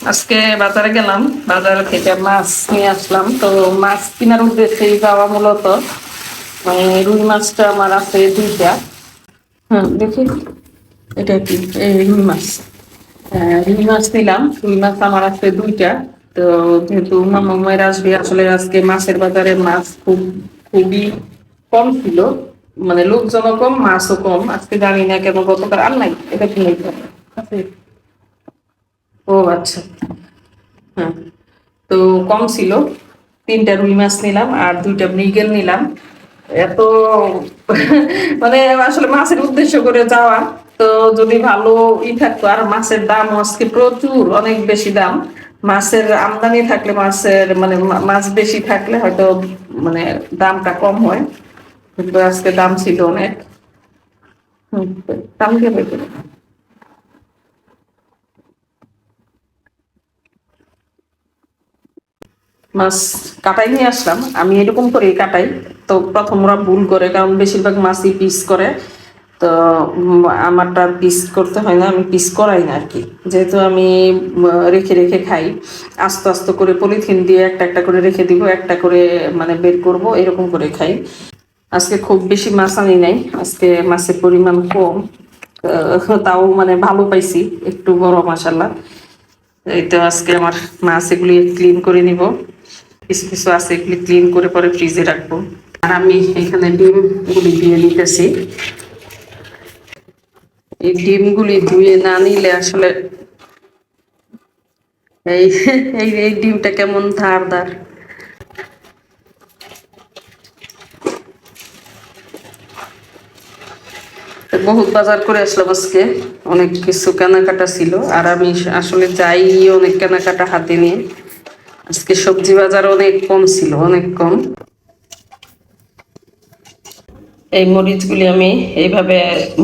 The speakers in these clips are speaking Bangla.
আজকে বাজারে গেলাম বাজার থেকে মাছ নিয়ে আসলাম। তো মাছ কেনার উদ্দেশ্যে যাওয়া মূলত মানে রুই মাছটা আমার আছে দুইটা। হ্যাঁ দেখি। এটা কি? এই রুই মাছ। হ্যাঁ, রুই মাছ নিলাম। রুই মাছ আমার আছে দুইটা। তো যেহেতু মামা আসবে আসলে আজকে মাছের বাজারে মাছ খুব খুবই কম ছিল। মানে লোকজনও কম মাছও কম। আজকে জানি না কেন গতকাল আর নাই এটা কি নাই আছে। ও আচ্ছা। হ্যাঁ। তো কম ছিল, তিনটা রুই মাছ নিলাম আর দুইটা মৃগেল নিলাম। এত মানে আসলে মাছের উদ্দেশ্য করে যাওয়া, তো যদি ভালো ই থাকতো, আর মাছের দাম আজকে প্রচুর, অনেক বেশি দাম। মাছের আমদানি থাকলে মাছের মানে মাছ বেশি থাকলে হয়তো মানে দামটা কম হয়, কিন্তু আজকে দাম ছিল অনেক। দাম কে মাছ কাটাই নিয়ে আসলাম। আমি এরকম করে কাটাই। তো প্রথম ওরা ভুল করে, কারণ বেশিরভাগ মাছই পিস করে। তো আমারটা পিস করতে হয় না, আমি পিস করাই না আর কি যেহেতু আমি রেখে রেখে খাই, আস্তে আস্তে করে পলিথিন দিয়ে একটা একটা করে রেখে দিব, একটা করে মানে বের করব, এরকম করে খাই। আজকে খুব বেশি মাছ আনি নাই, আজকে মাছের পরিমাণ কম। তাও মানে ভালো পাইছি, একটু বড় মাসাল্লাহ এই তো আজকে আমার মাছ এগুলি ক্লিন করে নিব। কিছু কিছু আছে, এগুলি ক্লিন করে পরে ফ্রিজে রাখব। আর আমি এখানে ডিমগুলি দিয়ে নিতেছি। এই ডিমগুলি ধুয়ে না নিলে আসলে এই এই ডিমটা কেমন ধার ধার বহুত বাজার করে আসলাম আজকে, অনেক কিছু কেনাকাটা ছিল। আর আমি আসলে যাই অনেক কেনাকাটা হাতে নিয়ে। আজকে সবজি বাজার অনেক কম ছিল, অনেক কম। এই মরিচগুলি আমি এইভাবে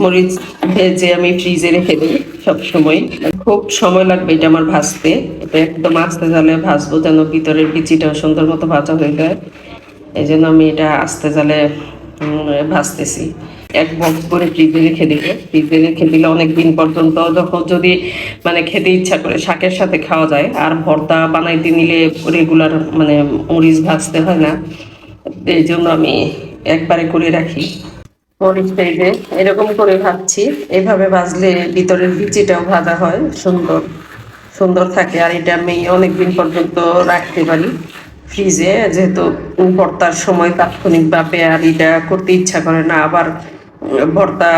মরিচ ভেজে আমি ফ্রিজে রেখে দিই সব সময় খুব সময় লাগবে এটা আমার ভাজতে। এটা একদম আস্তে জালে ভাজবো যেন ভিতরের বিচিটাও সুন্দর মতো ভাজা হয়ে যায়। এই জন্য আমি এটা আস্তে জালে ভাজতেছি। এক বক্স করে ফ্রিজে রেখে দিলে ফ্রিজে রেখে দিলে অনেক দিন পর্যন্ত যখন যদি মানে খেতে ইচ্ছা করে শাকের সাথে খাওয়া যায়, আর ভর্তা বানাইতে নিলে রেগুলার মানে মরিচ ভাজতে হয় না, এই জন্য আমি একবারে করে রাখি। মরিচটা এই যে এরকম করে ভাজছি। এভাবে ভাজলে ভিতরের বিচিটাও ভাজা হয়, সুন্দর সুন্দর থাকে। আর এটা আমি অনেকদিন পর্যন্ত রাখতে পারি ফ্রিজে যেহেতু ভর্তার সময় তাৎক্ষণিকভাবে আর এটা করতে ইচ্ছা করে না, আবার ভর্তা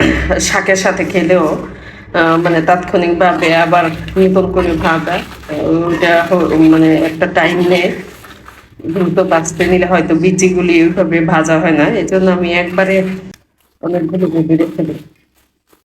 শাকের সাথে খেলেও মানে তাৎক্ষণিকভাবে আবার নতুন করে ভাবা ওইটা মানে একটা টাইম নেয় দ্রুত বাঁচতে নিলে হয়তো বিচিগুলি ওইভাবে ভাজা হয় না। এই জন্য আমি একবারে অনেকগুলো বুঝে রেখে দিই